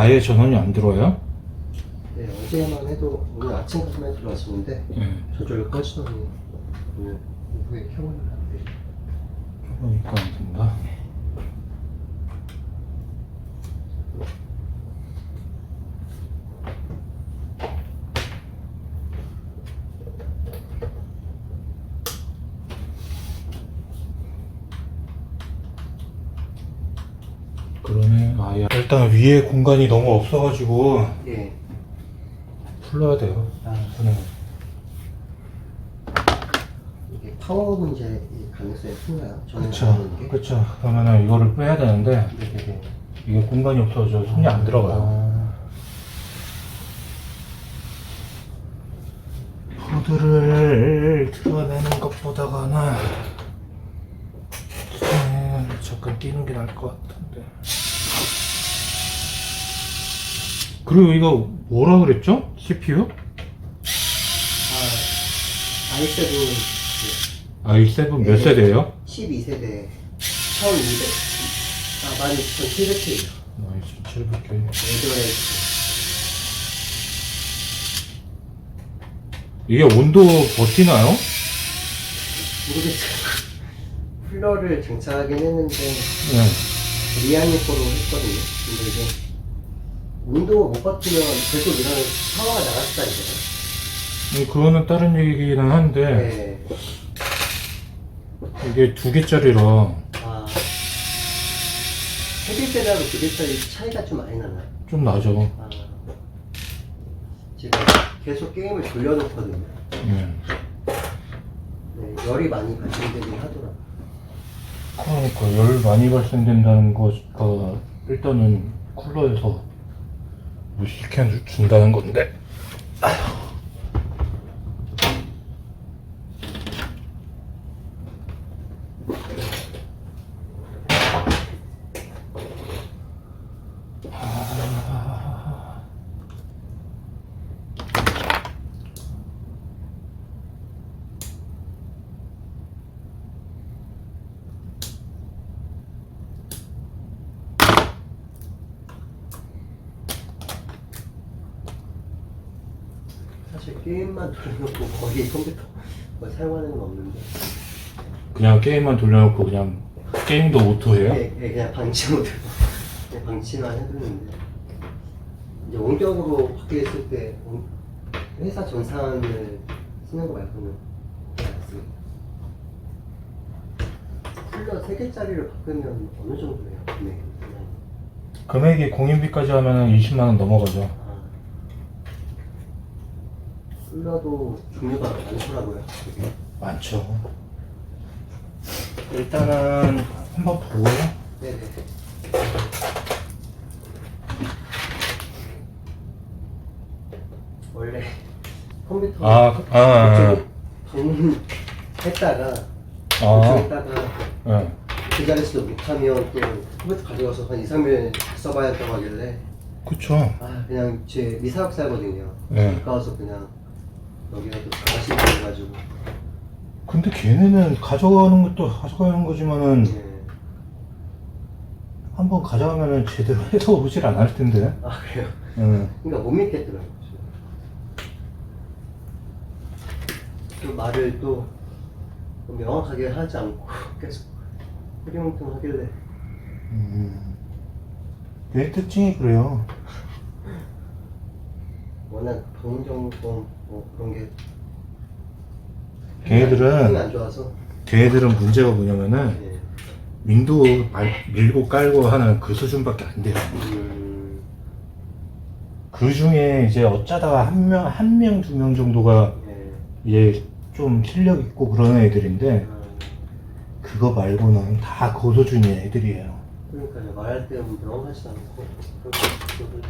아예 전원이 안 들어와요? 네, 어제만 해도 오늘 아침까지만 들어왔었는데 네. 저절로 꺼지더니 오늘 오후에 켜고는 안 돼요. 그러니까 안 된다. 그러네. 아, 야. 일단 위에 공간이 너무 없어가지고 예. 풀러야 돼요. 아, 손에. 이게 파워 문제의 가능성이 큰가요? 저는. 모르는 게. 그쵸. 그러면은 이거를 빼야 되는데 네네. 이게 공간이 없어서 손이 안 들어가요. 아, 보드를 드러내는 것보다가는 손에 잠깐 끼는 게 나을 것 같은데. 그리고 이거 뭐라 그랬죠? CPU? 아, i7 i7 몇 네. 세대예요? 12세대 1200, 아, 12700K. i7 700K. 레드라이트. 이게 온도 버티나요? 모르겠어요. 쿨러를 장착하긴 했는데, 네. 리안이 거로 했거든요. 근데 이제, 온도가 못 버티면 계속 이런 파워가 나갔다, 이제. 음, 그거는 다른 얘기긴 한데 네. 이게 두 개짜리라 아. 세대짜리하고 두 개짜리 차이가 좀 많이 나나요? 좀 나죠. 아. 제가 계속 게임을 돌려놓거든요. 네. 네, 열이 많이 발생되긴 하더라고요. 그러니까 열 많이 발생된다는 거가 일단은 쿨러에서 뭐 시켜준다는 건데. 사실 게임만 돌려놓고 거의 컴퓨터 뭐 사용하는 건 없는데 그냥 게임만 돌려놓고 그냥 게임도 오토해요? 예, 예, 그냥 방치 모드. 그냥 방치만 해두는데. 이제 원격으로 바뀌었을 때 원- 회사 전산을 쓰는 거 말고는 그냥 안 씁니다. 쿨러 3개짜리를 바꾸면 어느 정도예요? 그냥 금액이 공인비까지 하면 20만 원 넘어가죠. 아, 쿨러도 종류가 많더라고요. 많죠 일단은 한번 보고 네네 원래 컴퓨터 아, 아, 아, 방문했다가 아, 했다가 네. 그 자리에서도 못하면 또 컴퓨터 가져가서 한 2, 3일 써봐야 한다고 하길래 그쵸. 아 그냥 제 미사학사거든요. 네. 가까워서 그냥 여기라도 가시고 해가지고 근데 걔네는 가져가는 것도 가져가는 거지만은 네. 한번 가져가면은 제대로 해서 오질 않을 텐데. 아 그래요? 응. 그러니까 못 믿겠더라고요 그 말을 또 명확하게 하지 않고 계속 흐리멍텅 하길래 음. 얘 특징이 그래요. 워낙 동정권 뭐 그런 게 걔네들은- 안 좋아서 걔네들은 문제가 뭐냐면은 예. 윈도우 말, 밀고 깔고 하는 그 수준밖에 안 돼요. 음, 그 중에 이제 어쩌다가 한 명, 한 명, 두 명 정도가 예. 이제 좀 실력 있고 그런 애들인데 아, 그거 말고는 다 고소준이 애들이에요. 그러니까 말할 때는 명확하지 않고 그렇게 그거를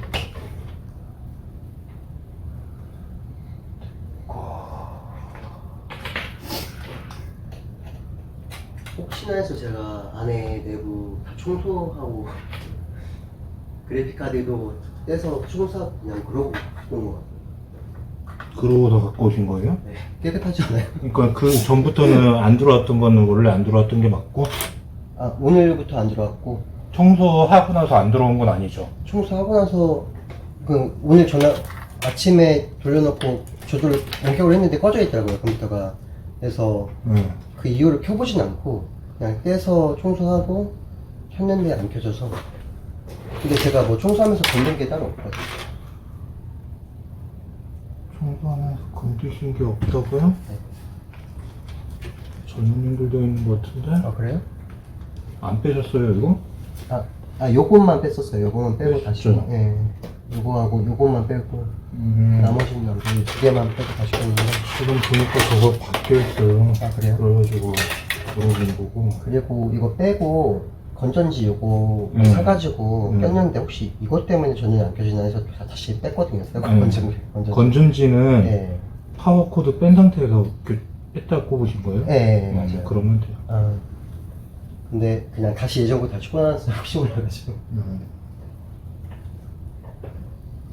혹시나 해서 제가 안에 내부 다 청소하고 그래픽 카드도 떼서 청소 그냥 그러고 갖고 온것 같아요. 그러고 더 갖고 오신 거예요? 네, 깨끗하지 않아요? 그러니까 그 전부터는 안 들어왔던 거는 원래 안 들어왔던 게 맞고 아 오늘부터 안 들어왔고 청소하고 나서 안 들어온 건 아니죠? 청소하고 나서 그 오늘 전화 아침에 돌려놓고 조절 원격을 했는데 꺼져 있더라고요 컴퓨터가 그래서 응. 그 이유를 켜보진 않고 그냥 떼서 청소하고 켰는데 안 켜져서 근데 제가 뭐 청소하면서 건든 게 따로 없거든요 청소하면서 건드신 게 없다고요? 네. 전문님들도 있는 것 같은데? 아 그래요? 안 빼셨어요, 이거? 아, 아 요것만 뺐었어요 요거만 빼고 다시 진짜요? 예 요거하고 요것만 빼고 음. 나머지는 여기 두 개만 빼고 다시 뺐는데 지금 보니까 저거 바뀌어 있어요. 아, 그래요? 그래가지고 물어본 거고. 그리고 이거 빼고 건전지 요거 음. 사가지고 음. 꼈는데 혹시 이것 때문에 전원이 안 켜지나 해서 다- 다시 뺐거든요 새거 음. 건전지 건전지 건전지는 예 파워 코드 뺀 상태에서 뺐다 꼽으신 거예요? 예, 음, 맞아요 그러면 돼요. 아, 근데 그냥 다시 예전거 다시 꺼놨어요 혹시 몰라가지고 음.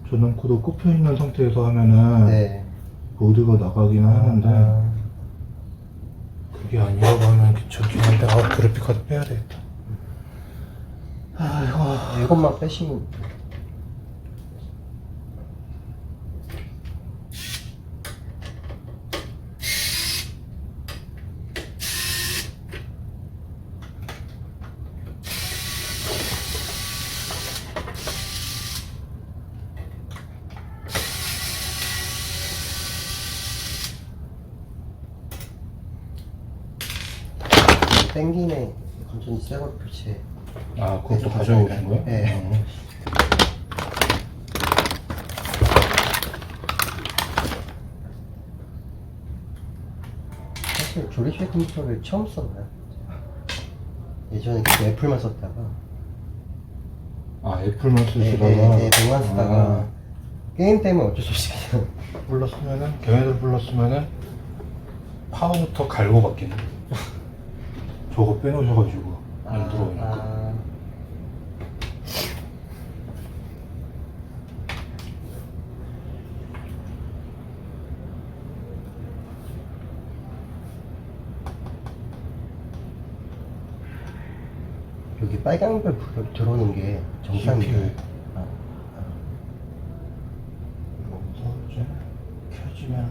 전원 코드 꼽혀 있는 상태에서 하면은 네 모드가 나가긴 하는데 아, 그게 아니라고 하면 괜찮긴 한데 아 그래픽 카드 빼야 되겠다. 아이고. 이것만 빼시면 땡기네 건전지 새거 교체 아 그것도 가져오신 거예요? 네. 어. 사실 조립식 컴퓨터를 처음 썼나요? 예전에 그때 애플만 썼다가 아 애플만 네, 쓰시다가 네, 네, 백만 쓰다가 아, 게임 때문에 어쩔 수 없이 그냥 불렀으면은 걔네들 불렀으면은 파워부터 갈고 받겠네. 저거 빼놓으셔가지고 안 들어오니까. 아, 여기 빨간불 불- 들어오는 게 정상이에요. 아, 여기서 이제 켜지면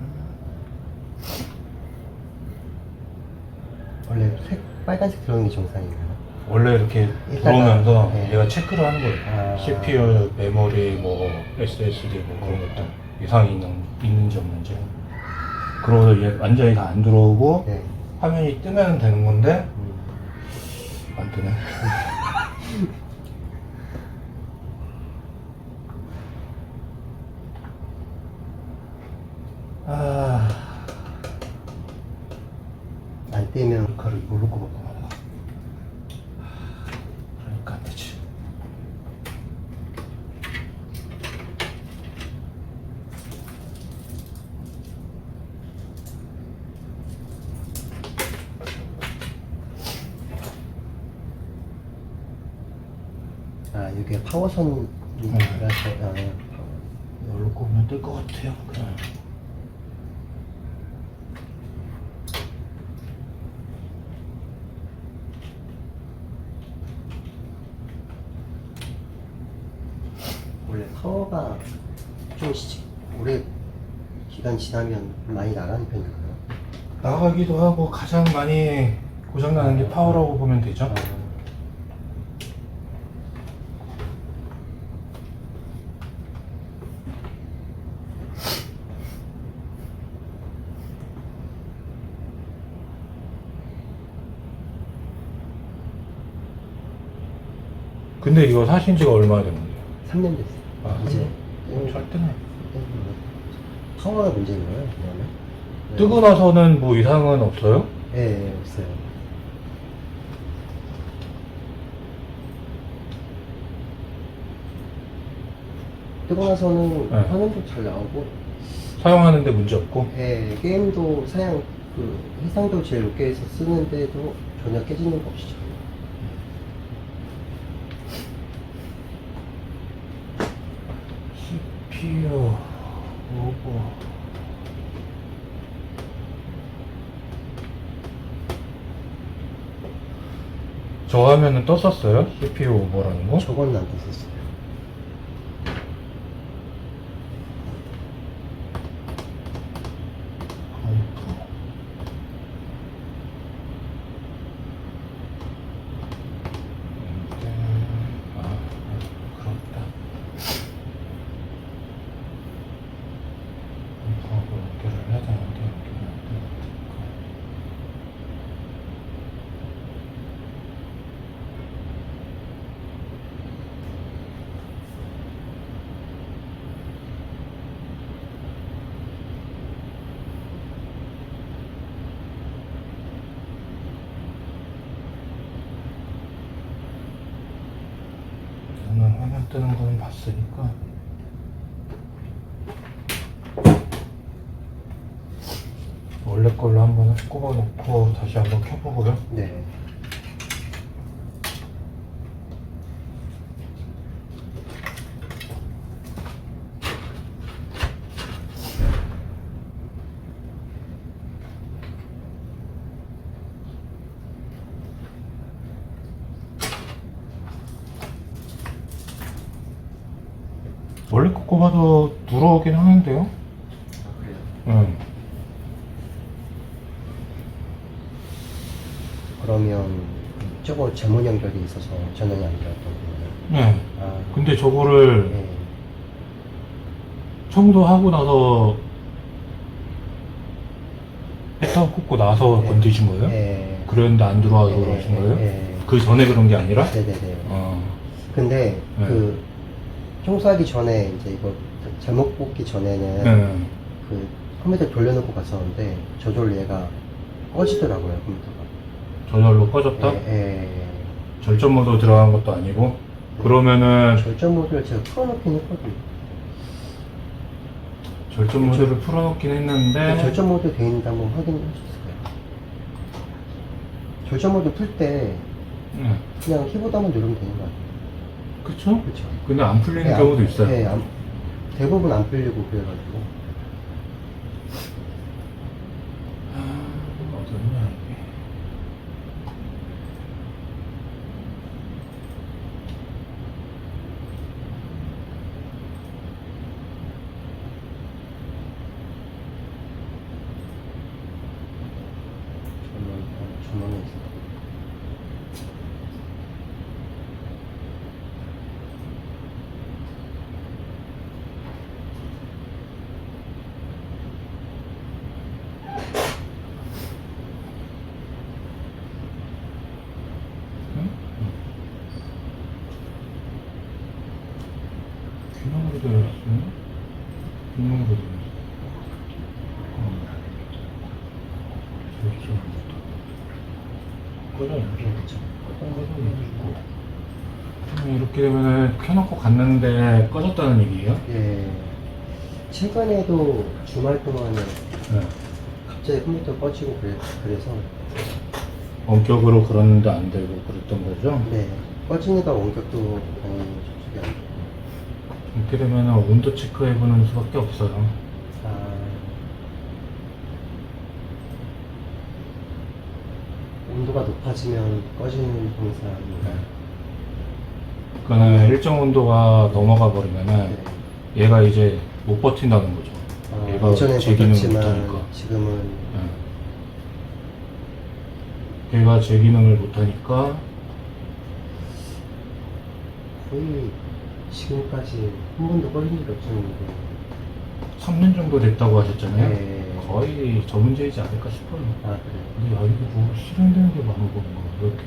원래 색 빨간색 들어오는 게 정상인가요? 원래 이렇게 일단은, 들어오면서 네. 얘가 체크를 하는 거예요. 아. CPU, 메모리, 뭐 SSD 뭐 그런 것들 이상이 있는, 있는지 없는지. 그러고서 얘 완전히 다 안 들어오고 네. 화면이 뜨면 되는 건데 음. 안 뜨네. 아, 안 떼면 가를 모르고 먹고 말아. 그러니까 안 되지. 아 이게 파워선이라서 아, 열고 보면 뜰 것 같아요. 그냥. 원래 파워가 좀 시, 오래 기간 지나면 많이 나가는 편인가요? 나가기도 하고 가장 많이 고장나는 게 파워라고 보면 되죠. 사신 지가 얼마나 된 거예요? 3년 됐어요. 아, 이제 음, 잘 뜨네. 파워가 문제인 거예요, 그러면? 네. 뜨고 나서는 뭐 이상은 없어요? 예, 예, 없어요. 뜨고 나서는 네. 화면도 잘 나오고, 사용하는데 문제 없고? 예, 게임도 사양, 그, 해상도 제일 높게 해서 쓰는데도 전혀 깨지는 거 없이 잘 CPU 오버 저 화면은 떴었어요? CPU 오버라는 거? 저건 안 됐었어요. 아이고. 근데, 아, 그렇다. 하고 연결을 해야 되는데 연결이 안 되니까. 뜨는 거는 봤으니까 원래 걸로 한번 꼽아놓고 다시 한번 켜보고요. 네. 꼽아도 들어오긴 하는데요. 아, 그래요? 응. 그러면 저거 전문 연결이 있어서 전원이 안 들어갔던 거예요. 네. 아, 근데 저거를 네. 청소하고 나서 패턴 꽂고 나서 네. 건드신 거예요? 네. 그랬는데 안 들어와서 네, 그러신 네, 거예요? 네. 그 전에 그런 게 아니라? 네네네. 어. 근데 네. 그 청소하기 전에 이제 이거 잘못 뽑기 전에는 네. 그 컴퓨터 돌려놓고 갔었는데 저절로 얘가 꺼지더라고요 컴퓨터가. 저절로 꺼졌다? 예, 예. 절전 모드 들어간 것도 아니고? 그러면은 절전 모드를 제가 풀어놓긴 했거든요. 절전 모드를 풀어놓긴 했는데 절전 모드 돼 있는지 한번 확인해 주셨어요. 절전 모드 풀 때 네. 그냥 키보드 한번 누르면 되는 거 같아요. 그쵸? 그렇죠. 근데 안 풀리는 경우도 있어요. 네, 안- 대부분 안 풀리고 그래가지고. 아, 어디였냐 이게 전원, 어, 전원에 있어. 응? 기능으로 되어 있어요? 기능으로 되어 있어. 어. 절전 모드. 꺼져 있죠. 그렇죠. 꺼져 있고. 음, 이렇게 되면은 켜놓고 갔는데 꺼졌다는 얘기예요? 예. 최근에도 주말 동안에 네. 갑자기 컴퓨터 꺼지고 그래, 그래서 원격으로 그러는데 안 되고 그랬던 거죠? 네 꺼지니까 원격도 많이 접속이 안 되고 이렇게 되면은 온도 체크해보는 수밖에 없어요. 아, 온도가 높아지면 꺼지는 현상인가요? 그거는 일정 온도가 넘어가 버리면은 네. 얘가 이제 못 버틴다는 거죠. 아, 얘가 이전에 제 기능을 버텼지만 못하니까. 지금은 네. 얘가 제 기능을 못하니까 거의 지금까지 한 번도 꺼진 적이 없었는데 3년 정도 됐다고 하셨잖아요. 네. 거의 저 문제이지 않을까 싶어요. 아 그래요? 근데 야 이게 뭐 실행되는 게 많은 건가 이렇게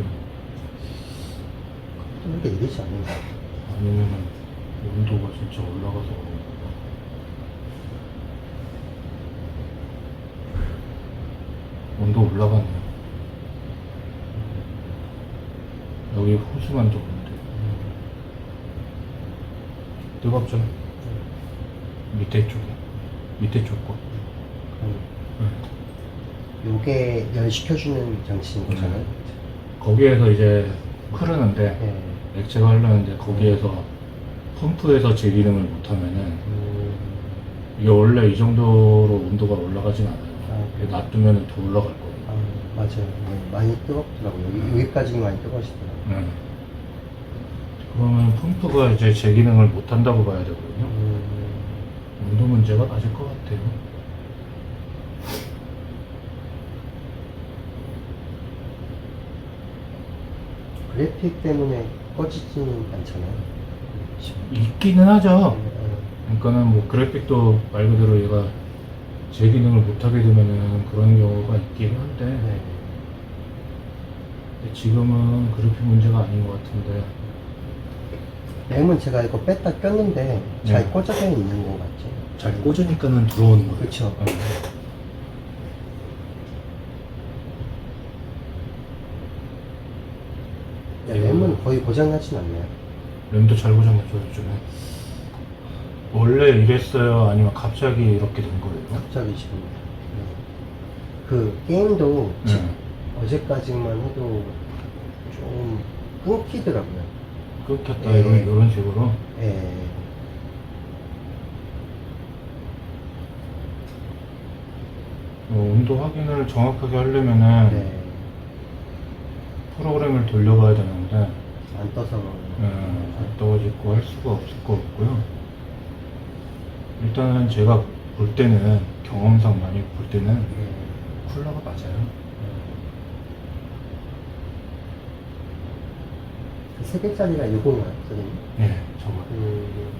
좀 이렇게 이르지 않는가? 아니면은 온도가 진짜 올라가서 그런 건가? 온도 올라가네요. 여기 호수만 좋은데 뜨겁죠? 밑에 쪽에 밑에 쪽 거. 그럼 네. 요게 열시켜주는 장치인 거잖아요? 거기에서 이제 흐르는데 네. 액체가 흐르는데 거기에서 펌프에서 제 기능을 못하면은 음, 이게 원래 이 정도로 온도가 올라가진 않아요. 아, 놔두면 더 올라갈 거예요. 아, 맞아요. 네, 많이 뜨겁더라고요. 여기, 여기까지 많이 뜨거우시더라고요. 네. 그러면 펌프가 이제 제 기능을 못 한다고 봐야 되거든요. 음, 온도 문제가 맞을 것 같아요. 그래픽 때문에 꺼지지는 않잖아요. 있기는 하죠. 네, 그러니까는 뭐 그래픽도 말 그대로 얘가 제 기능을 못하게 되면은 그런 경우가 있긴 한데 네. 근데 지금은 그래픽 문제가 아닌 것 같은데 램은 제가 이거 뺐다 꼈는데 잘 네. 꽂아져 있는 것 같죠? 잘 꽂으니까는 들어오는 거예요. 그쵸. 어. 네, 램은 거의 고장나진 않네요. 램도 잘 고장났죠 요즘에. 원래 이랬어요? 아니면 갑자기 이렇게 된 거예요? 갑자기 지금. 네. 그 게임도 지- 네. 어제까지만 해도 좀 끊기더라고요. 끊겼다 네. 이런 이런 식으로. 예. 어, 온도 확인을 정확하게 하려면은 네. 프로그램을 돌려봐야 되는데 안 떠서. 예, 안 떠가지고 할 수가 없을 것 같고요. 일단은 제가 볼 때는 경험상 많이 볼 때는 예. 쿨러가 맞아요. 그세 개짜리가 이건가요, 선생님? 네, 저거. 음,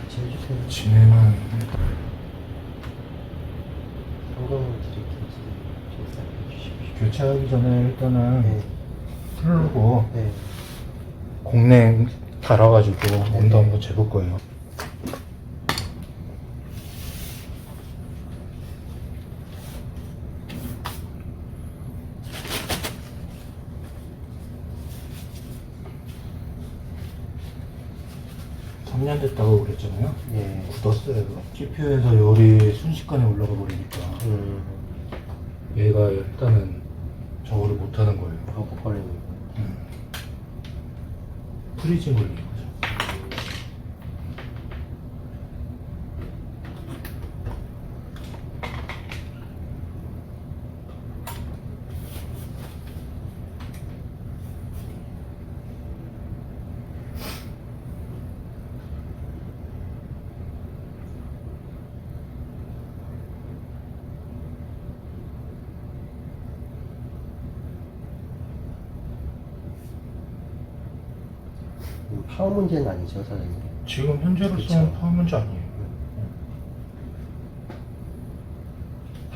같이 해주세요. 진행은 점검을 드릴게요, 해주십시오. 교체하기 전에 일단은 네. 풀고 네. 공냉 달아가지고 온도 네. 한번 재볼 거예요. 삼년 됐다고 그랬잖아요. 예. 굳었어요. 이거. GPU에서 열이 순식간에 올라가 버리니까 음, 얘가 일단은 저거를 못하는 거예요. 버벅거리는 거. 음. 프리징 걸리는 거 파워 문제는 아니죠, 선생님? 지금 현재로서는 그쵸. 파워 문제 아니에요.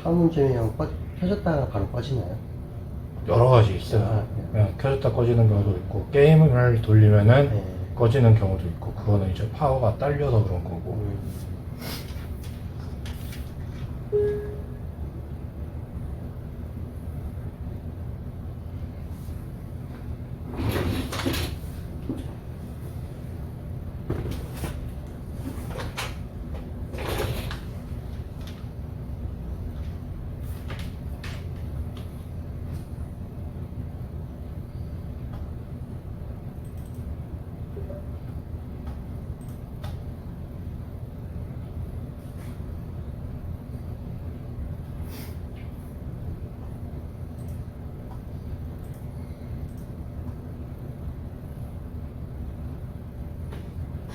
파워 문제면 꺼, 켜졌다가 바로 꺼지나요? 여러 가지 있어요. 아, 네. 그냥 켜졌다 꺼지는 경우도 있고 게임을 돌리면은 네. 꺼지는 경우도 있고 그거는 이제 파워가 딸려서 그런 거고 음,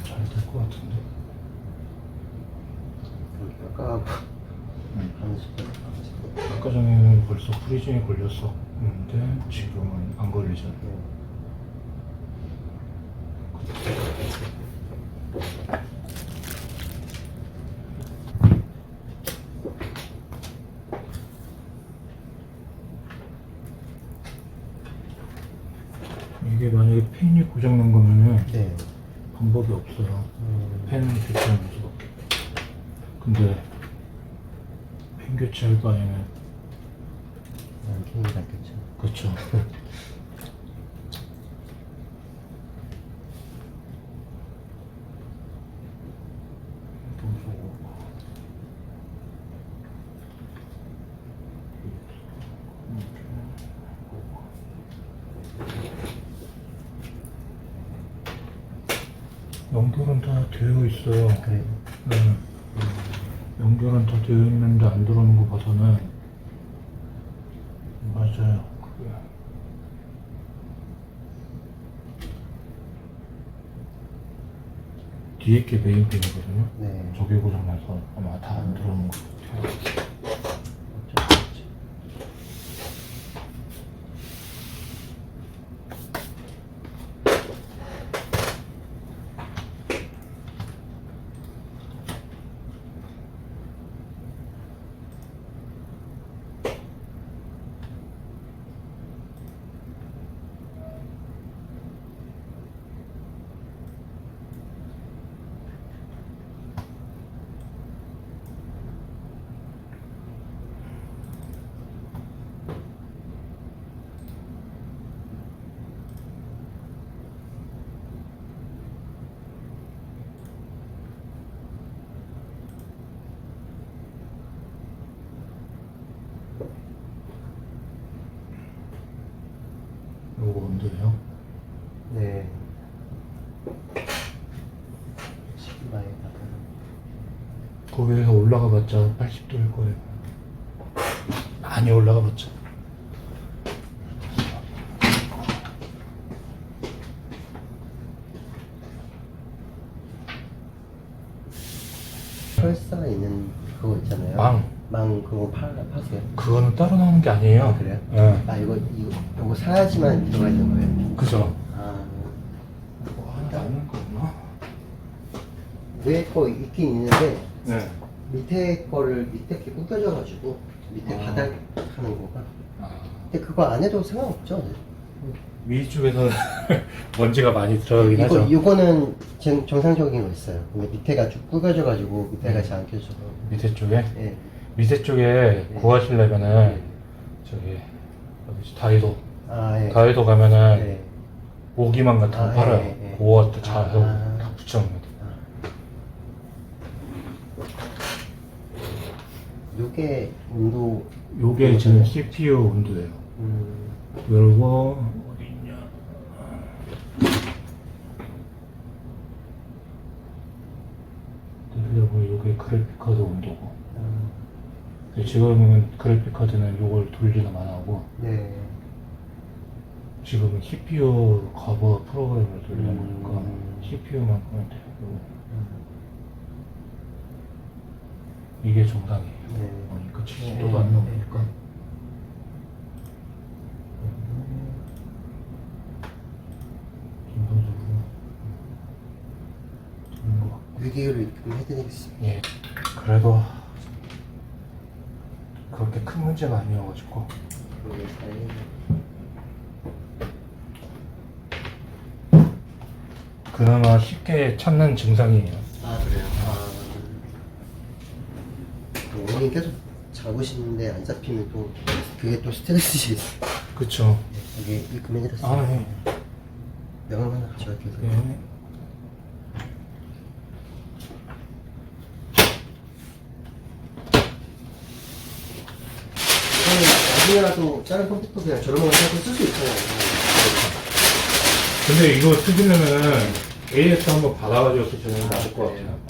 잘 될 것 같은데. 음, 아까 하는 식으로 아까 전에는 벌써 프리징이 걸렸었는데 지금은 안 걸리잖아요. 네. 이게 만약에 팬이 고장난 거면은 네. 방법이 없어요. 음, 팬을 교체하는 수밖에. 근데 팬 교체할 바에는 힘이 났겠죠. 그렇죠. 연결은 다 되어 있어요. 그래요? 네. 연결은 다 되어 있는데 안 들어오는 거 봐서는 맞아요. 뒤에 게 메인 핀이거든요. 네. 저게 고장 나서 아마 다 안 들어오는 것 같아요. 어쩔 수 없지. 요거 온도예요. 네. 시기마에다가 거기에서 올라가 봤자 80도일 거예요. 많이 올라가 봤자. 펄사가 있는 그거 있잖아요. 망. 망 그거 파, 파세요? 그거는 따로 나오는 게 아니에요. 아, 그래요? 예. 아 이거 이거 이거 사야지만 들어가 있는 거예요? 그죠. 아 뭐 하나 남는 거 없나? 위에 거 있긴 있는데 네. 밑에 거를 밑에 이렇게 구겨져가지고 밑에 아. 바닥 하는 거가. 아, 근데 그거 안 해도 상관없죠. 네. 위 쪽에서는 먼지가 많이 들어가긴 이거 하죠. 이거는 정, 정상적인 거 있어요. 근데 밑에가 쭉 구겨져가지고 밑에가 음. 잘안 껴져서. 밑에 쪽에 예. 밑에 쪽에 구하시려면은 네. 저기 어디지 다이도 아 예. 다이도 가면은 네. 모기만 같은 거 아, 팔아요. 예, 예. 그거 잘 해서 아. 다 붙여놓으면 돼. 요게 온도 요게 지금 CPU 온도예요. 음, 요거 어디 있냐? 그리고 요게 그래픽 카드 온도고. 음, 지금은 그래픽 카드는 요걸 돌리는 안 하고 네. 지금은 CPU 커버 프로그램을 돌리는 음. 거니까 CPU만 끄면 돼요. 요거. 음, 이게 정상이에요. 네. 그러니까 네, 70도도 안 네. 넘으니까. 되는 것 같고. 위기를 좀 해드리겠습니다. 예. 그래도 그렇게 큰 문제가 아니어가지고 그러게 다행이네. 그나마 쉽게 찾는 증상이에요. 아 원인 계속 잡으시는데 안 잡히면 또 그게 또 스트레스시겠어요. 그쵸. 여기 입금해드렸어요. 아, 예. 명함 하나 가져갈게요. 예. 나중에라도 다른 컴퓨터 그냥 저렴한 사고 쓸 수 있잖아요. 근데 이거 쓰시면은 AS 한번 받아가지고 게 나을 것 같아요.